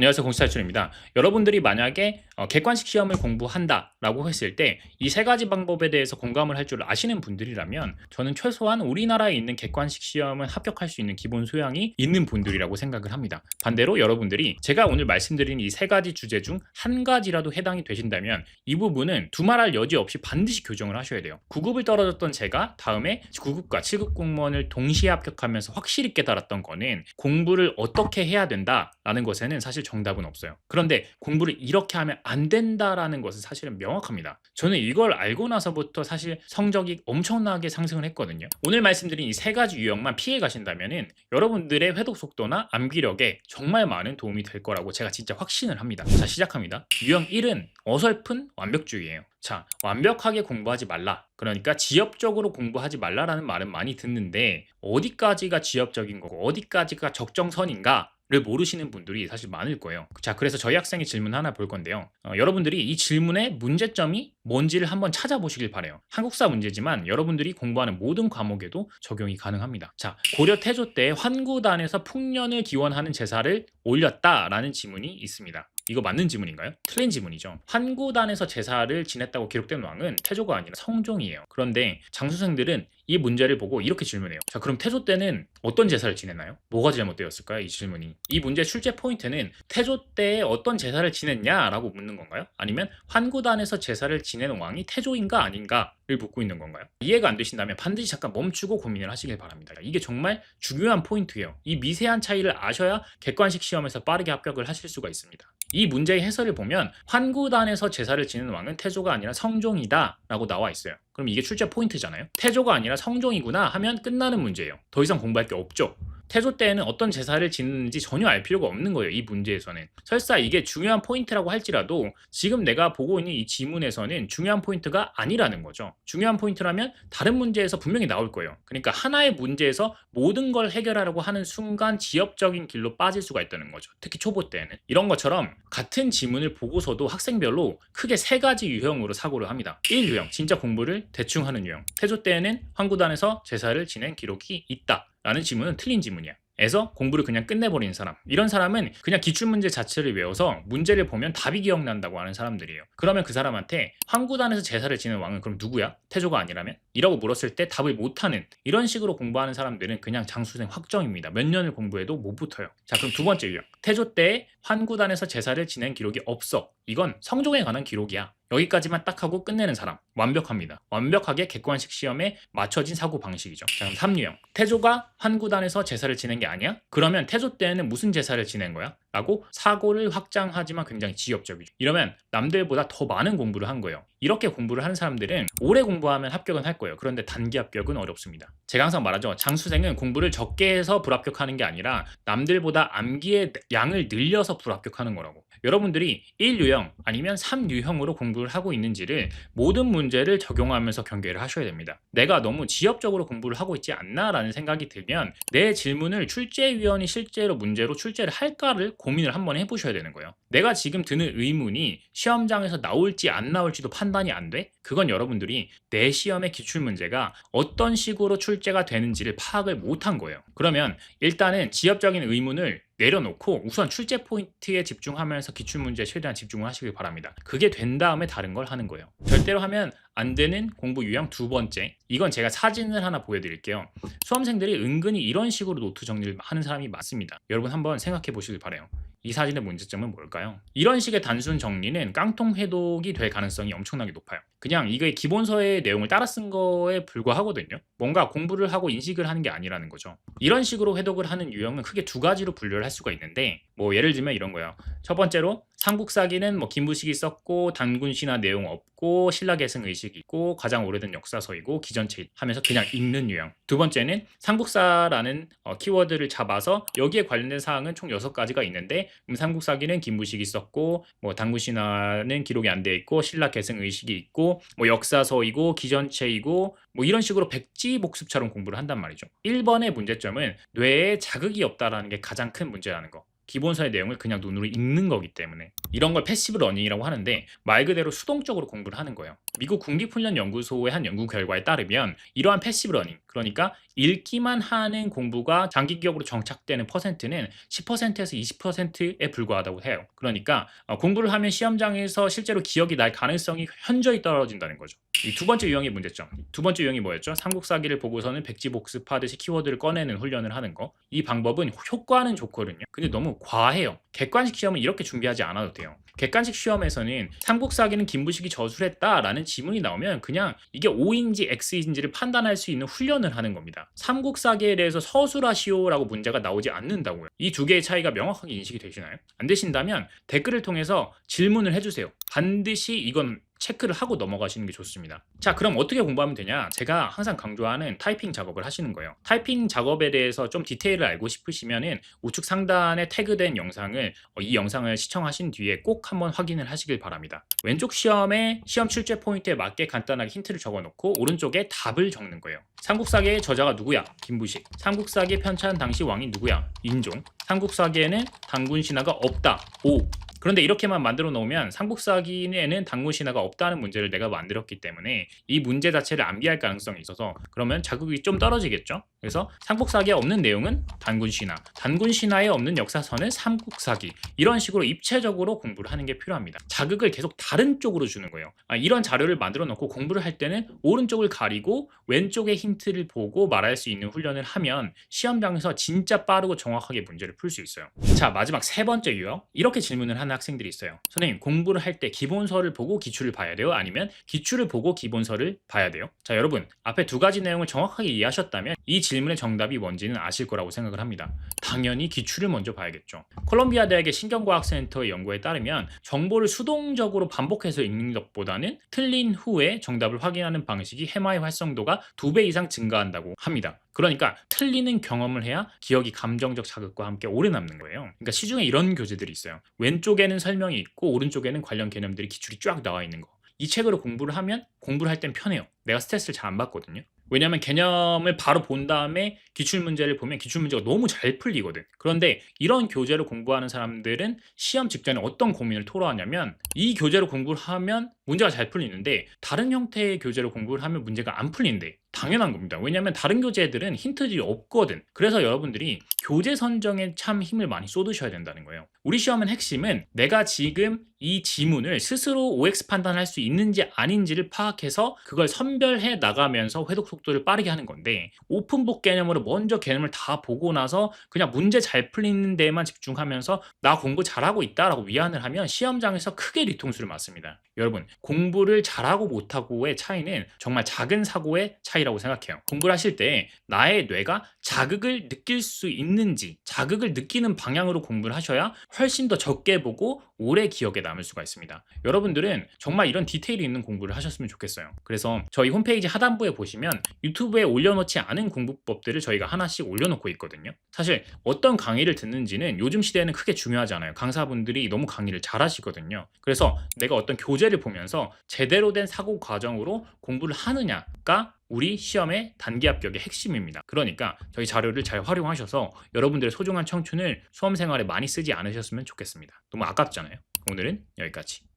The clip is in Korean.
안녕하세요 공시탈출입니다. 여러분들이 만약에 어, 객관식 시험을 공부한다라고 했을 때 이 세 가지 방법에 대해서 공감을 할 줄 아시는 분들이라면 저는 최소한 우리나라에 있는 객관식 시험은 합격할 수 있는 기본 소양이 있는 분들이라고 생각을 합니다. 반대로 여러분들이 제가 오늘 말씀드린 이 세 가지 주제 중 한 가지라도 해당이 되신다면 이 부분은 두말할 여지 없이 반드시 교정을 하셔야 돼요. 9급을 떨어졌던 제가 다음에 9급과 7급 공무원을 동시에 합격하면서 확실히 깨달았던 거는 공부를 어떻게 해야 된다라는 것에는 사실 정답은 없어요. 그런데 공부를 이렇게 하면 안 된다라는 것은 사실은 명확합니다. 저는 이걸 알고 나서부터 사실 성적이 엄청나게 상승을 했거든요. 오늘 말씀드린 이 세 가지 유형만 피해 가신다면은 여러분들의 회독 속도나 암기력에 정말 많은 도움이 될 거라고 제가 진짜 확신을 합니다. 자, 시작합니다. 유형 1은 어설픈 완벽주의예요. 자, 완벽하게 공부하지 말라. 그러니까 지엽적으로 공부하지 말라라는 말은 많이 듣는데 어디까지가 지엽적인 거고 어디까지가 적정선인가? 를 모르시는 분들이 사실 많을 거예요. 자, 그래서 저희 학생의 질문 하나 볼 건데요. 어, 여러분들이 이 질문의 문제점이 뭔지를 한번 찾아보시길 바래요. 한국사 문제지만 여러분들이 공부하는 모든 과목에도 적용이 가능합니다. 자, 고려 태조 때 환구단에서 풍년을 기원하는 제사를 올렸다라는 지문이 있습니다. 이거 맞는 지문인가요? 틀린 지문이죠. 환구단에서 제사를 지냈다고 기록된 왕은 태조가 아니라 성종이에요. 그런데 장수생들은 이 문제를 보고 이렇게 질문해요. 자, 그럼 태조 때는 어떤 제사를 지냈나요? 뭐가 잘못되었을까요? 이 질문이. 이 문제 출제 포인트는 태조 때 어떤 제사를 지냈냐라고 묻는 건가요? 아니면 환구단에서 제사를 지내는 왕이 태조인가 아닌가를 묻고 있는 건가요? 이해가 안 되신다면 반드시 잠깐 멈추고 고민을 하시길 바랍니다. 이게 정말 중요한 포인트예요. 이 미세한 차이를 아셔야 객관식 시험에서 빠르게 합격을 하실 수가 있습니다. 이 문제의 해설을 보면 환구단에서 제사를 지내는 왕은 태조가 아니라 성종이다라고 나와 있어요. 그럼 이게 출제 포인트잖아요. 태조가 아니라 성종이구나 하면 끝나는 문제예요. 더 이상 공부할 게 없죠. 태조 때에는 어떤 제사를 지내는지 전혀 알 필요가 없는 거예요. 이 문제에서는. 설사 이게 중요한 포인트라고 할지라도 지금 내가 보고 있는 이 지문에서는 중요한 포인트가 아니라는 거죠. 중요한 포인트라면 다른 문제에서 분명히 나올 거예요. 그러니까 하나의 문제에서 모든 걸 해결하려고 하는 순간 지엽적인 길로 빠질 수가 있다는 거죠. 특히 초보 때는. 이런 것처럼 같은 지문을 보고서도 학생별로 크게 세 가지 유형으로 사고를 합니다. 1 유형, 진짜 공부를 대충 하는 유형. 태조 때에는 황구단에서 제사를 지낸 기록이 있다. 라는 지문은 틀린 지문이야. 에서 공부를 그냥 끝내버리는 사람. 이런 사람은 그냥 기출문제 자체를 외워서 문제를 보면 답이 기억난다고 하는 사람들이에요. 그러면 그 사람한테 황구단에서 제사를 지낸 왕은 그럼 누구야? 태조가 아니라면? 이라고 물었을 때 답을 못하는 이런 식으로 공부하는 사람들은 그냥 장수생 확정입니다. 몇 년을 공부해도 못 붙어요. 자 그럼 두 번째 유형. 태조 때 환구단에서 제사를 지낸 기록이 없어. 이건 성종에 관한 기록이야. 여기까지만 딱 하고 끝내는 사람 완벽합니다. 완벽하게 객관식 시험에 맞춰진 사고 방식이죠. 자, 그럼 3유형. 태조가 환구단에서 제사를 지낸 게 아니야? 그러면 태조 때는 무슨 제사를 지낸 거야? 라고 사고를 확장하지만 굉장히 지엽적이죠. 이러면 남들보다 더 많은 공부를 한 거예요. 이렇게 공부를 하는 사람들은 오래 공부하면 합격은 할 거예요. 그런데 단기 합격은 어렵습니다. 제가 항상 말하죠. 장수생은 공부를 적게 해서 불합격하는 게 아니라 남들보다 암기의 양을 늘려서 불합격하는 거라고. 여러분들이 1유형 아니면 3유형으로 공부를 하고 있는지를 모든 문제를 적용하면서 경계를 하셔야 됩니다. 내가 너무 지엽적으로 공부를 하고 있지 않나라는 생각이 들면 내 질문을 출제위원이 실제로 문제로 출제를 할까를 고민을 한번 해보셔야 되는 거예요. 내가 지금 드는 의문이 시험장에서 나올지 안 나올지도 판단이 안 돼? 그건 여러분들이 내 시험의 기출 문제가 어떤 식으로 출제가 되는지를 파악을 못한 거예요. 그러면 일단은 지엽적인 의문을 내려놓고 우선 출제 포인트에 집중하면서 기출 문제에 최대한 집중을 하시길 바랍니다. 그게 된 다음에 다른 걸 하는 거예요. 절대로 하면 안 되는 공부 유형 두 번째. 이건 제가 사진을 하나 보여드릴게요. 수험생들이 은근히 이런 식으로 노트 정리를 하는 사람이 많습니다. 여러분 한번 생각해 보시길 바래요. 이 사진의 문제점은 뭘까요? 이런 식의 단순 정리는 깡통 해독이 될 가능성이 엄청나게 높아요. 그냥 이거의 기본서의 내용을 따라 쓴 거에 불과하거든요. 뭔가 공부를 하고 인식을 하는 게 아니라는 거죠. 이런 식으로 해독을 하는 유형은 크게 두 가지로 분류를 할 수가 있는데 뭐 예를 들면 이런 거예요. 첫 번째로 삼국사기는 뭐 김부식이 썼고 단군신화 내용 없고 신라 계승 의식이 있고 가장 오래된 역사서이고 기전체 하면서 그냥 읽는 유형. 두 번째는 삼국사라는 어, 키워드를 잡아서 여기에 관련된 사항은 총 6가지가 있는데 음, 삼국사기는 김부식이 썼고 뭐 단군신화는 기록이 안 돼 있고 신라 계승 의식이 있고 뭐 역사서이고 기전체이고 뭐 이런 식으로 백지 복습처럼 공부를 한단 말이죠. 1번의 문제점은 뇌에 자극이 없다라는 게 가장 큰 문제라는 거. 기본서의 내용을 그냥 눈으로 읽는 거기 때문에 이런 걸 패시브 러닝이라고 하는데 말 그대로 수동적으로 공부를 하는 거예요. 미국 국립훈련연구소의 한 연구 결과에 따르면 이러한 패시브 러닝 그러니까 읽기만 하는 공부가 장기 기억으로 정착되는 퍼센트는 10%에서 20%에 불과하다고 해요. 그러니까 어, 공부를 하면 시험장에서 실제로 기억이 날 가능성이 현저히 떨어진다는 거죠. 이두 번째 유형의 문제점. 두 번째 유형이 뭐였죠? 삼국사기를 보고서는 백지 복습하듯이 키워드를 꺼내는 훈련을 하는 거. 이 방법은 효과는 좋거든요. 근데 너무 과해요. 객관식 시험은 이렇게 준비하지 않아도 돼요. 객관식 시험에서는 삼국사기는 김부식이 저술 했다라는 지문이 나오면 그냥 이게 O인지 X인지를 판단할 수 있는 훈련을 하는 겁니다. 삼국사기에 대해서 서술하시오라고 문제가 나오지 않는다고요. 이 두 개의 차이가 명확하게 인식이 되시나요? 안 되신다면 댓글을 통해서 질문을 해주세요. 반드시 이건 체크를 하고 넘어가시는 게 좋습니다. 자, 그럼 어떻게 공부하면 되냐? 제가 항상 강조하는 타이핑 작업을 하시는 거예요. 타이핑 작업에 대해서 좀 디테일을 알고 싶으시면은 우측 상단에 태그된 영상을 어, 이 영상을 시청하신 뒤에 꼭 한번 확인을 하시길 바랍니다. 왼쪽 시험에 시험 출제 포인트에 맞게 간단하게 힌트를 적어 놓고 오른쪽에 답을 적는 거예요. 삼국사기의 저자가 누구야? 김부식. 삼국사기 편찬 당시 왕이 누구야? 인종. 삼국사기에는 단군 신화가 없다. 오. 그런데 이렇게만 만들어 놓으면 삼국사기에는 단군 신화가 없다는 문제를 내가 만들었기 때문에 이 문제 자체를 암기할 가능성이 있어서 그러면 자극이 좀 떨어지겠죠. 그래서 삼국사기에 없는 내용은 단군 신화, 단군 신화에 없는 역사서는 삼국사기 이런 식으로 입체적으로 공부를 하는 게 필요합니다. 자극을 계속 다른 쪽으로 주는 거예요. 아, 이런 자료를 만들어 놓고 공부를 할 때는 오른쪽을 가리고 왼쪽의 힌트를 보고 말할 수 있는 훈련을 하면 시험장에서 진짜 빠르고 정확하게 문제를 풀 수 있어요. 자 마지막 세 번째 유형 이렇게 질문을 하는 학생들이 있어요. 선생님 공부를 할 때 기본서를 보고 기출을 봐야 돼요? 아니면 기출을 보고 기본서를 봐야 돼요? 자 여러분 앞에 두 가지 내용을 정확하게 이해하셨다면 이 질문의 정답이 뭔지는 아실 거라고 생각을 합니다. 당연히 기출을 먼저 봐야겠죠. 콜롬비아 대학의 신경과학센터의 연구에 따르면 정보를 수동적으로 반복해서 읽는 것보다는 틀린 후에 정답을 확인하는 방식이 해마의 활성도가 두 배 이상 증가한다고 합니다. 그러니까 틀리는 경험을 해야 기억이 감정적 자극과 함께 오래 남는 거예요. 그러니까 시중에 이런 교재들이 있어요. 왼쪽에는 설명이 있고 오른쪽에는 관련 개념들이 기출이 쫙 나와 있는 거. 이 책으로 공부를 하면 공부를 할 땐 편해요. 내가 스트레스를 잘 안 받거든요. 왜냐하면 개념을 바로 본 다음에 기출 문제를 보면 기출 문제가 너무 잘 풀리거든. 그런데 이런 교재를 공부하는 사람들은 시험 직전에 어떤 고민을 토로하냐면 이 교재로 공부를 하면 문제가 잘 풀리는데 다른 형태의 교재로 공부를 하면 문제가 안 풀린대. 당연한 겁니다. 왜냐하면 다른 교재들은 힌트들이 없거든. 그래서 여러분들이 교재 선정에 참 힘을 많이 쏟으셔야 된다는 거예요. 우리 시험은 핵심은 내가 지금 이 지문을 스스로 OX 판단할 수 있는지 아닌지를 파악해서 그걸 선별해 나가면서 회독 속도를 빠르게 하는 건데 오픈북 개념으로 먼저 개념을 다 보고 나서 그냥 문제 잘 풀리는 데에만 집중하면서 나 공부 잘하고 있다라고 위안을 하면 시험장에서 크게 뒤통수를 맞습니다. 여러분 공부를 잘하고 못하고의 차이는 정말 작은 사고의 차이라고 생각해요. 공부를 하실 때 나의 뇌가 자극을 느낄 수 있는지 자극을 느끼는 방향으로 공부를 하셔야 훨씬 더 적게 보고 오래 기억에 남을 수가 있습니다. 여러분들은 정말 이런 디테일이 있는 공부를 하셨으면 좋겠어요. 그래서 저희 홈페이지 하단부에 보시면 유튜브에 올려놓지 않은 공부법들을 저희가 하나씩 올려놓고 있거든요. 사실 어떤 강의를 듣는지는 요즘 시대에는 크게 중요하지 않아요. 강사분들이 너무 강의를 잘 하시거든요. 그래서 내가 어떤 교재를 보면서 제대로 된 사고 과정으로 공부를 하느냐가 우리 시험의 단기 합격의 핵심입니다. 그러니까 저희 자료를 잘 활용하셔서 여러분들의 소중한 청춘을 수험 생활에 많이 쓰지 않으셨으면 좋겠습니다. 너무 아깝잖아요. 오늘은 여기까지.